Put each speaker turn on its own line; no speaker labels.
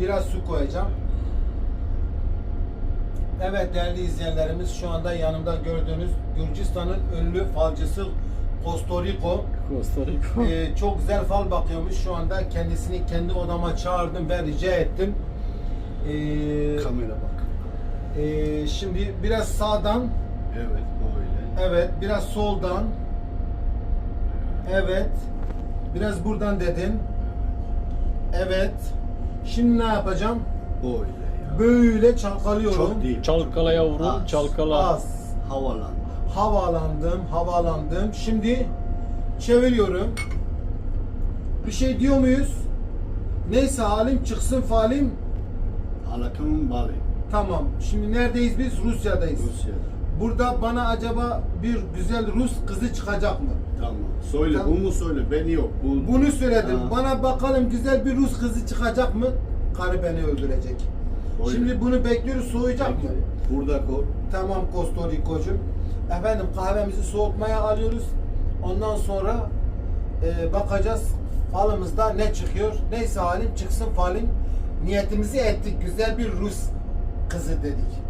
Biraz su koyacağım. Evet değerli izleyenlerimiz şu anda yanımda gördüğünüz Gürcistan'ın ünlü falcısı Kostoriko.
Costa Rica.
Ee, çok güzel fal bakıyormuş. Şu anda kendisini kendi odama çağırdım ve rica ettim. Ee,
Kamera bak.
ee, şimdi biraz sağdan,
Evet böyle.
evet, biraz soldan, evet, biraz buradan dedin, evet. Şimdi ne yapacağım?
Böyle ya.
Böyle çalkalıyorum.
Çok değil.
Çalkala yavrum,
Az.
çalkala.
Az.
Havalan.
Havalandım, havalandım. Şimdi çeviriyorum. Bir şey diyor muyuz? Neyse halim çıksın falim.
Alakamın Bali.
Tamam. Şimdi neredeyiz biz? Rusya'dayız.
Rusya'da.
Burada bana acaba bir güzel Rus kızı çıkacak mı?
Tamam. Söyle
Tamam.
bu mu söyle? Ben yok. Bu,
Bunu söyledim.
Ha.
Bana bakalım güzel bir Rus kızı çıkacak mı? Karı beni öldürecek.
Öyle.
Şimdi bunu bekliyoruz. Soğuyacak mı?
Burada koy.
Tamam Kostoriko'cum. Efendim kahvemizi soğutmaya alıyoruz. Ondan sonra e, bakacağız falımızda ne çıkıyor. Neyse halim çıksın falim. Niyetimizi ettik. Güzel bir Rus kızı dedik.